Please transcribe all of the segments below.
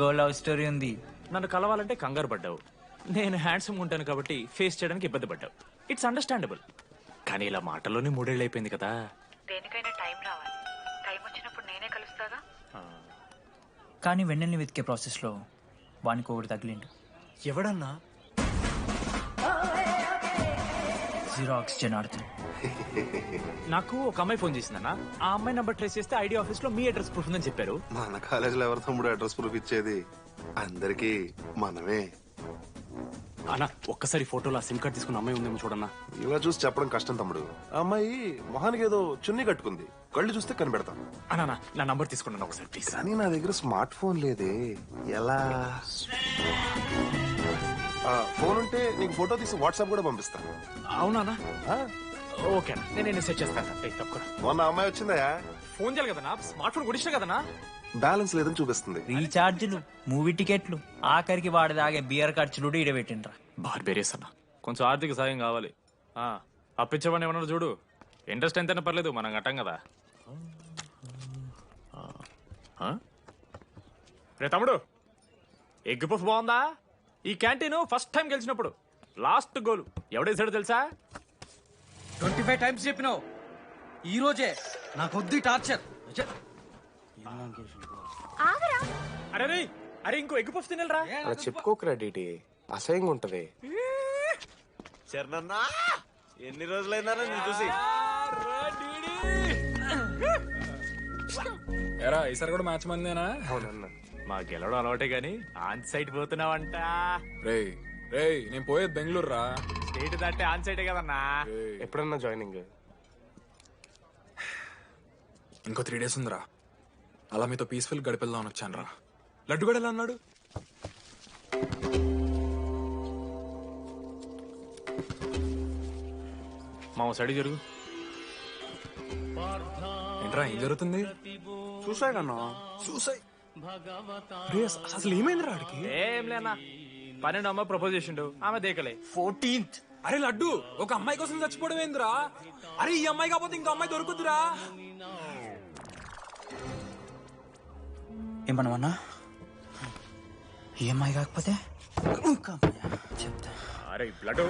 ఇంకో love story ఉంది. నన్ను కలవాలంటే కంగారు పడ్డావు. నేను హ్యాండ్సమ్ ఉంటాను కాబట్టి ఫేస్ చేయడానికి ఇబ్బంది పడ్డావు. ఇట్స్ అండర్స్టాండబుల్ కానీ ఇలా మాటల్లోనే మూడేళ్ళు అయిపోయింది కదా. దేనికైనా టైం రావాలి. టైం వచ్చినప్పుడు నేనే కలుస్తాగా? కానీ వెన్నెల్ని వెతికే ప్రాసెస్లో వానికి ఒకటి తగిలిండు. ఎవడన్నా? జీరో ఆక్సిజన్ ఆడుతుంది నాకు ఒక అమ్మాయి ఫోన్ చేసిందన్న. ఆ అమ్మాయి నంబర్ ట్రేస్ చేస్తే ఐడి ఆఫీస్లో మీ అడ్రస్ ప్రూఫ్ ఉందని చెప్పారు. మన కాలేజీలో ఎవరి తమ్ముడు అడ్రస్ ప్రూఫ్ ఇచ్చేది? అందరికి మనమే. అన్న ఒక్కసారి ఫోటోలో ఆ సిమ్ కార్డ్ తీసుకున్న అమ్మాయి ఉందేమో చూడన్నా. ఇలా చూసి చెప్పడం కష్టం తమ్ముడు. ఆ అమ్మాయి మొహానికి ఏదో చున్నీ కట్టుకుంది. కళ్ళు చూస్తే కనిపెడతాం. అన్నా నా నంబర్ తీసుకున్నాను ఒకసారి ప్లీజ్. కానీ నా దగ్గర స్మార్ట్ ఫోన్ లేదే. ఎలా? ఫోన్ ఉంటే నీకు ఫోటో తీసి వాట్సాప్ కూడా పంపిస్తాను. అవునా ఆ, ఓకే నేను సెట్ చేస్తాను తప్పకుండా మొన్న అమ్మాయి వచ్చిందా ఫోన్ చేయాలి కదన్నా? స్మార్ట్ ఫోన్ కొడిస్తా కదన్నా? బ్యాలెన్స్ లేదని చూపిస్తుంది. రీఛార్జ్లు మూవీ టికెట్లు ఆఖరికి వాడి దాగే బియర్ ఖర్చులు కూడా ఈడబెట్టిండ్రా బార్బేరియస్ అన్న. కొంచెం ఆర్థిక సాయం కావాలి. ఆ, అప్పించమని ఏమన్నారు చూడు? ఇంట్రెస్ట్ ఎంతైనా పర్లేదు మనం కట్టాం కదా. ఆ? రే తమ్ముడు ఎగ్ పఫ్ బాగుందా? ఈ క్యాంటీన్ ఫస్ట్ టైం గెలిచినప్పుడు. Last goal. ఎవడేసాడు తెలుసా? ట్వంటీ ఫైవ్ టైమ్స్ చెప్పినావు. ఈ రోజే నాకు వద్దు ఈ టార్చర్ అరే అరే ఇంకో ఎగ్ పఫ్ తినరా? అలా చెప్పుకోకరా డీటీ. అసహ్యంగా ఉంటది. ఎన్ని రోజులైనా నేను చూసి? ఎరా ఈసారి కూడా మ్యాచ్ మందేనా? అవునన్నా. మా గెలవడం అలవాటే గాని ఆన్ సైడ్ పోతున్నావంట. రేయ్ రేయ్ నేను పోయేది బెంగళూరు రా స్టేట్ దాటే ఆన్ సైడే కదన్నా? ఎప్పుడన్నా జాయినింగ్ ఇంకో త్రీ డేస్ ఉందిరా. అలా మీతో పీస్ఫుల్ గడిపెళ్దామని వచ్చాను రా లడ్డు కూడా ఎలా అన్నాడు మా సైడ్ జరుగు. ఏంట్రా ఏం జరుగుతుంది? చూసాయి కన్నా చూసాయి అసలు ఏమైందిరా ఆడికి? ఏం లేనా? పన్నెండు అమ్మ ప్రపోజ్ చేసిండు. ఆమె దేకలే. ఫోర్టీన్త్. అరే లడ్డు ఒక అమ్మాయి కోసం చచ్చిపోవడం ఏందిరా అరే ఈ అమ్మాయి కాకపోతే ఇంకో అమ్మాయి దొరుకుతురా ఏమన్నావన్నా ఈఎంఐ కాకపోతే ఇంకా అమ్మాయా? చెప్తా. అరే బ్లడ్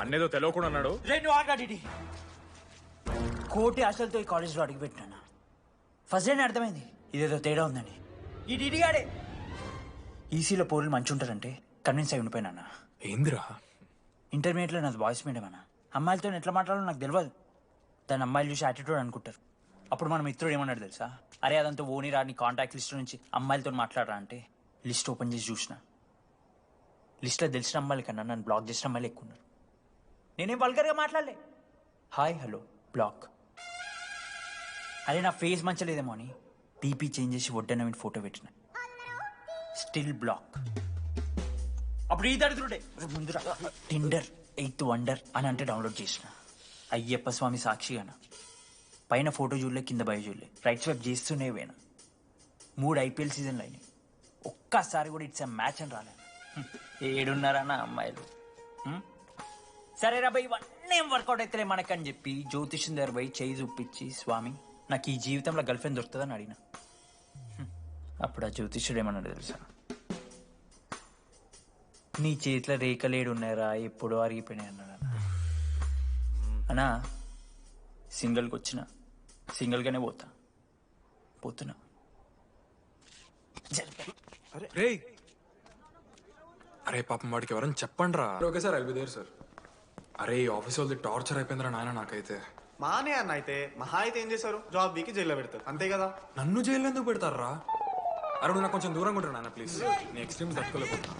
అన్నేదో తెలియకుండా అన్నాడు. రెండు ఆగాడి కోటి ఆశలతో ఈ కాలేజ్లో అడుగుపెట్టినా ఫస్ట్ డే అర్థమైంది. ఇదేదో తేడా ఉందని. ఈ డిడిగాడే ఈసీలో పోరులు మంచి ఉంటారంటే కన్విన్స్ అయి ఉండిపోయినా ఏందిరా? ఇంటర్మీడియట్లో నాది బాయ్స్ మీడియం అన్న. అమ్మాయిలతో ఎట్లా మాట్లాడాలో నాకు తెలియదు దాని అమ్మాయిలు చూసి యాటిట్యూడ్ అనుకుంటారు. అప్పుడు మన మిత్రుడు ఏమన్నాడు తెలుసా? అరే అదంతా ఓని రాని కాంటాక్ట్ లిస్ట్ నుంచి అమ్మాయిలతో మాట్లాడరా అంటే లిస్ట్ ఓపెన్ చేసి చూసిన. లిస్ట్లో తెలిసిన అమ్మాయిల కన్నా నన్ను బ్లాక్ చేసిన అమ్మాయిలు ఎక్కువ ఉన్నారు. నేనేం వల్గర్గా మాట్లాడలే. Hi hello block. అరే నా ఫేస్ మంచలేదేమో అని. టీపీ చేంజ్ చేసి వడ్డన మీద ఫోటో పెట్టిన? స్టిల్ బ్లాక్ అప్పుడు ఈ దరిద్రుడే అరే ముందురా. టిండర్ ఎయిత్ వండర్ అని అంటే డౌన్లోడ్ చేసిన. అయ్యప్ప స్వామి సాక్షిగాన? పైన ఫోటో చూడలే కింద బయ చూడలే. రైట్ స్వైప్ చేస్తూనే పోయినా. మూడు ఐపీఎల్ సీజన్లు అయినాయి. ఒక్కసారి కూడా ఇట్స్ మ్యాచ్ అని రాలేదు. హ్మ్. ఏడున్నారన్న అమ్మాయిలు? సరే రా ఇవన్నీ ఏం వర్కౌట్ అవుతాయి మనకని చెప్పి జ్యోతిష్యం దగ్గర పోయి చేయి చూపించి స్వామి నాకు ఈ జీవితంలో గర్ల్ ఫ్రెండ్ దొరుకుతుందని అడిగిన. అప్పుడు ఆ జ్యోతిష్యుడు ఏమన్నాడు తెలుసా? నీ చేతిలో రేఖలేడు ఉన్నాయరా ఎప్పుడో అరిగిపోయినాయి అన్నాడు అన్న. అన్నా సింగిల్కి వచ్చిన. సింగిల్గానే పోతా. పోతున్నా. రే అరే పాపం వాడికి ఎవరైనా చెప్పండి రా okay sir I'll be there sir. అరే ఈ ఆఫీస్ వాళ్ళది టార్చర్ అయిపోయిందిరా నాయన నాకైతే. మానే అన్న అయితే మహా అయితే ఏం చేశారు? జాబ్ వీకి జైల్లో పెడతారు. అంతే కదా? నన్ను జైల్లో ఎందుకు పెడతారా అరే నువ్వు నాకు కొంచెం దూరంగా ఉంటాను నాన్న ప్లీజ్ నీ ఎక్స్ట్రీమ్స్ తట్టుకోలేకపోతున్నా.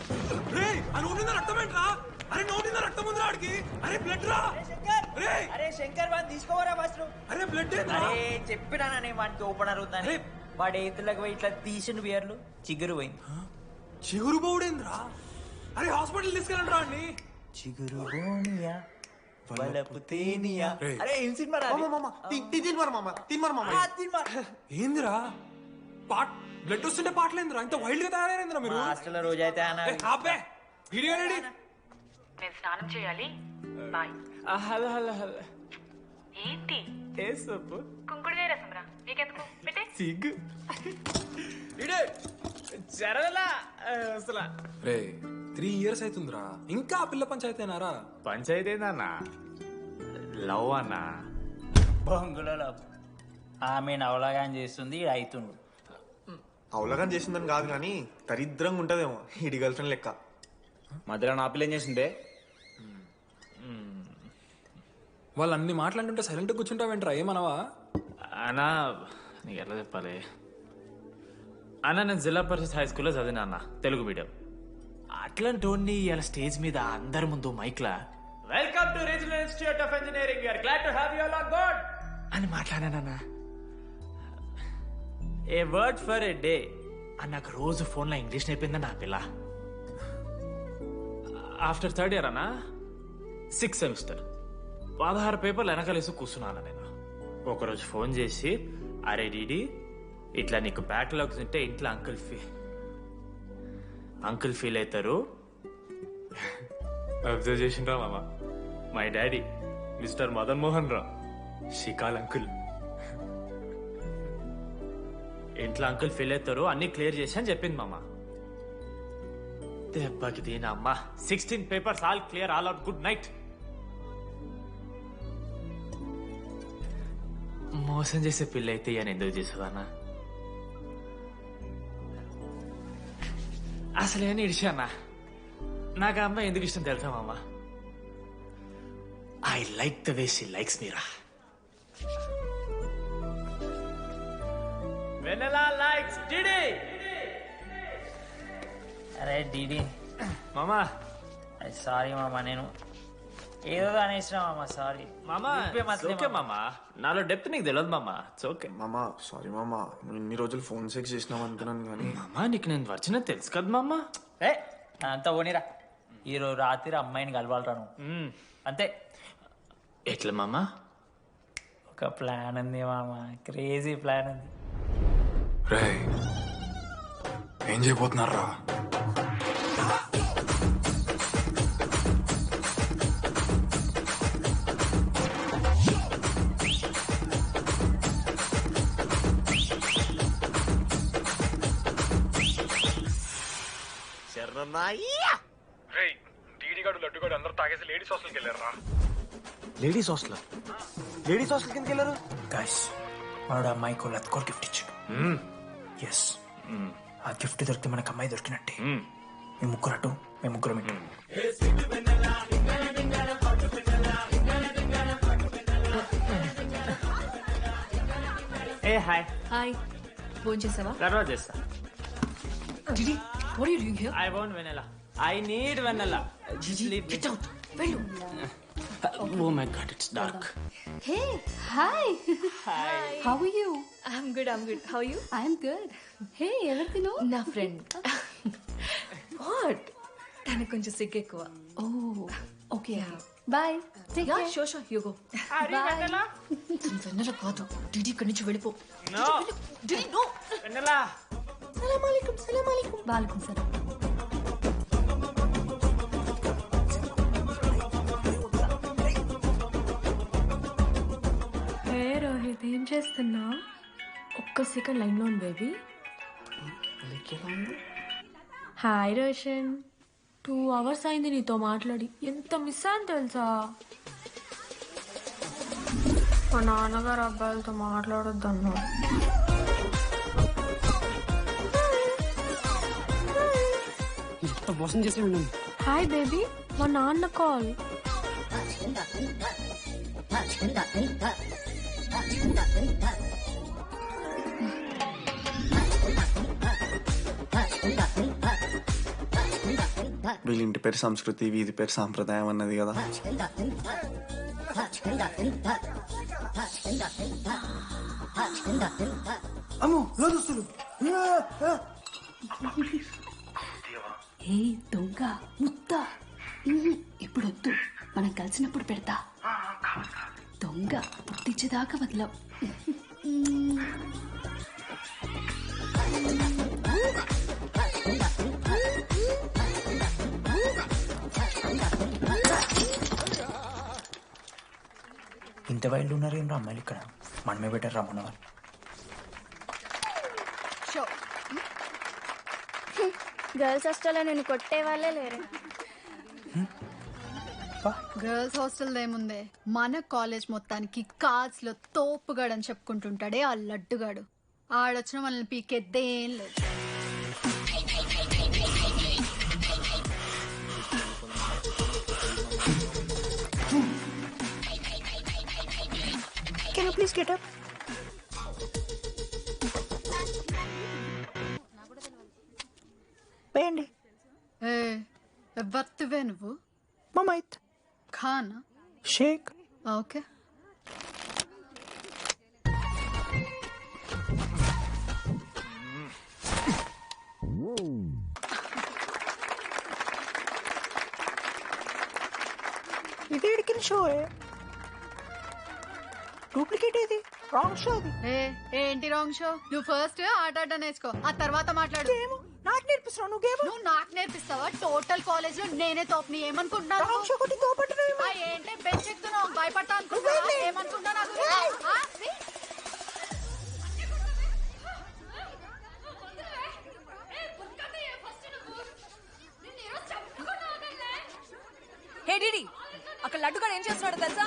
రక్తం ఏంట్రా? అరే నోటిందా రక్తం ఉందిరా ఆడికి. అరే బ్లడ్ రా? రే అరే శంకర్ వాడిని తీసుకోవరా ఫస్ట్ అరే బ్లడ్ అరే చెప్పినా నేను వాడికి ఓపెనర్ అరే. వాడి ఎత్తులకు పోయి ఇట్లా తీసిన బియర్లు. చిగురు పోయింది. చిగురు బౌడేంద్రా అరే హాస్పిటల్ తీసుకెళ్ళండి రా అండి చిగురు బోనియా వలపు తేనియా? రేయ్. అరే ఏం సినిమా రా మామ మామ తిన్మరు మామ తిన్మరు మామ. ఆ, సినిమా. ఏందిరా? పాట్ బ్లడ్ వస్తుంటే పాటలేందిరా? ఇంత వైల్డ్గా తయారైందిరా మీరు? హాస్టల్లో ఏ, ఆపే. Video ready. నేను స్నానం చేయాలి. బాయ్. Hello hello hello. ఏంటి? ఏ సబ్బు? కుంకుడుగాయ రసం రా. నీకెందుకు? పెట్టే. సిగ్గు. ఇడే జరగలా. అసలు. రే త్రీ ఇయర్స్ అవుతుందిరా ఇంకా ఆ పిల్ల పంచాయతీనారా పంచాయతీ ఏందన్నా లవ్ అన్నా. బొంగులో లవ్. ఆమె నవలగాని చేస్తుంది ఈడు అవుతుండు అవలగాని చేసిందని కాదు కానీ దరిద్రంగా ఉంటదేమో ఇడి గర్ల్ ఫ్రెండ్ లెక్క. మధ్యలో నా పిల్ల ఏం చేసిందే? వాళ్ళు అన్ని మాట్లాడుతుంటే సైలెంట్ కూర్చుంటావేంట్రా? ఏమనవా? అన్నా నీకు ఎట్లా చెప్పాలి? అన్న నేను జిల్లా పరిషత్ హై స్కూల్లో చదివినా అన్న తెలుగు మీడియం. అట్లాంటి వాడిని ఇలా స్టేజ్ మీద అందరి ముందు మైక్లా welcome to regional institute of engineering you are glad to have you all on board అని మాట్లాడానన్నా a word for a day అని నాకు రోజు ఫోన్లో ఇంగ్లీష్ నేర్పింది నా పిల్ల? ఆఫ్టర్ థర్డ్ ఇయర్ అన్నా? సిక్స్ సెమిస్టర్ పదహారు పేపర్లు వెనకాలేసి కూర్చున్నాను నేను. ఒకరోజు ఫోన్ చేసి అరే డీడీ ఇట్లా నీకు బ్యాక్లాగ్స్ ఉంటే ఇంట్లో అంకుల్ ఫీ అంకుల్ ఫీల్ అవుతారు? అబ్జర్వ్ చేసిండ్రా మామ. My daddy mister Madan Mohan రా. షికాల్ అంకుల్. ఇంట్లో అంకుల్ ఫీల్ అవుతారు అన్ని క్లియర్ చేసి అని చెప్పింది మామ. దెబ్బకి అమ్మ. Sixteen papers all clear all out good night. మోసం చేసే పిల్ల అయితే ఎందుకు చేసేదన్నా అసలు ఇడిచానా? నాకు ఆ అమ్మాయి ఎందుకు ఇష్టం తెలుసా మామ? I like the way she likes Meera వెనలా likes DD అరే డీడీ మామా. సారీ మామ నేను ఏదో అనేసిన మామ సారీ మామా ఓకే మామా. నాలో డెప్త్ నీకు తెలియదు మామా. ఇట్స్ ఓకే మామా సారీ మామా. ఇన్ని రోజులు ఫోన్ సెక్స్ చేసినావు అనుకున్నాను కానీ. మామా నీకు నేను వచ్చిన తెలుసు కదా మామా. ఏ అంతా పోనీరా. ఈరోజు రాత్రి అమ్మాయిని కలవాలరా నువ్వు. అంతే. ఎట్లా మామా? ఒక ప్లాన్ ఉంది మామ. క్రేజీ ప్లాన్ ఉంది. రే ఏం చేయబోతున్నారా లేడీస్ హాస్టల్? లేడీస్ హాస్టల్ కిందకి వెళ్ళారు? గాయస్ మనోడు అమ్మాయికి లత్కోర్ గిఫ్ట్ ఇచ్చాడు. ఎస్ ఆ గిఫ్ట్ దొరికితే మనకు అమ్మాయి దొరికినట్టే. మీ ముగ్గురు అటు మీ ముగ్గురు ఏ హాయ్. హాయ్. ఫోన్ చేసావా తర్వాత చేస్తా. Didi what are you doing here I want Vennela I need Vennela get out వెళ్ళు oh my god it's dark hey hi hi how are you I am good I am good how you I am good hey ఎవరు తిను నా friend what తనకు కొంచెం సిగ్గు ఎక్కువ oh okay bye take care show show you go bye Vennela కాదు DD ఇక్కడి నుంచి వెళ్ళిపో నో డిడి నో వెనెలా సలాం అలైకుం సలాం అలైకుం వాలేకుం సలాం హే రోహిత్ ఏం చేస్తున్నా ఒక్క సెకండ్ లైన్లో ఉంది baby. Hi Roshan. Two hours అయింది నీతో మాట్లాడి. ఎంత మిస్ అని తెలుసా? మా నాన్నగారు అబ్బాయిలతో మాట్లాడొద్దు అన్నారు హాయ్ బేబీ మా నాన్న కాల్ వీళ్ళ ఇంటి పేరు సంస్కృతి వీధి పేరు సాంప్రదాయం అన్నది కదా. ఏ దొంగ ముత్త. ఇప్పుడు వద్దు మనం కలిసినప్పుడు పెడతా. దొంగ పుట్టించేదాకా వదలం ఇంత వైల్డ్ ఉన్నారు ఏం అమ్మాయిలు ఇక్కడ? మనమే బెటర్ రమ్మన్న వాళ్ళు గర్ల్స్ హాస్టల్లో నేను కొట్టే వాళ్ళే లేరు. గర్ల్స్ హాస్టల్ ఏముందే? మన కాలేజ్ మొత్తానికి కార్డ్స్లో తోపుగాడని చెప్పుకుంటుంటాడే ఆ లడ్డుగాడు. ఆడొచ్చిన మనల్ని పీకెద్దేం లేదు. కెన్ ప్లీజ్ గెట్ అప్ వేయండి ఏ ఎవత్తువే నువ్వు? మమైత్. ఖానా? షేక్. ఓకే. ఇది ఇడికిన షో డూప్లికేట్ ఇది రాంగ్ షో అది. ఏ ఏంటి రాంగ్ షో నువ్వు ఫస్ట్ ఆట ఆట నేర్చుకో. ఆ తర్వాత మాట్లాడు. ఏమో? నాకు నేర్పిస్తున్నావు నువ్వు గేమ్ నువ్వు నాకు నేర్పిస్తావా? టోటల్ కాలేజ్లో నేనే తోపని ఏమనుకుంటున్నావు రాంగ్ షో కొట్టి తోపట్టున్నావు ఏంటే? బెంచెక్కుతున్నావు భయపడతా అనుకుంటున్నావు ఏమనుకుంటా నాకు హే డిడి అక్కడ లడ్డుగాడు ఏం చేస్తున్నాడు తెలుసా?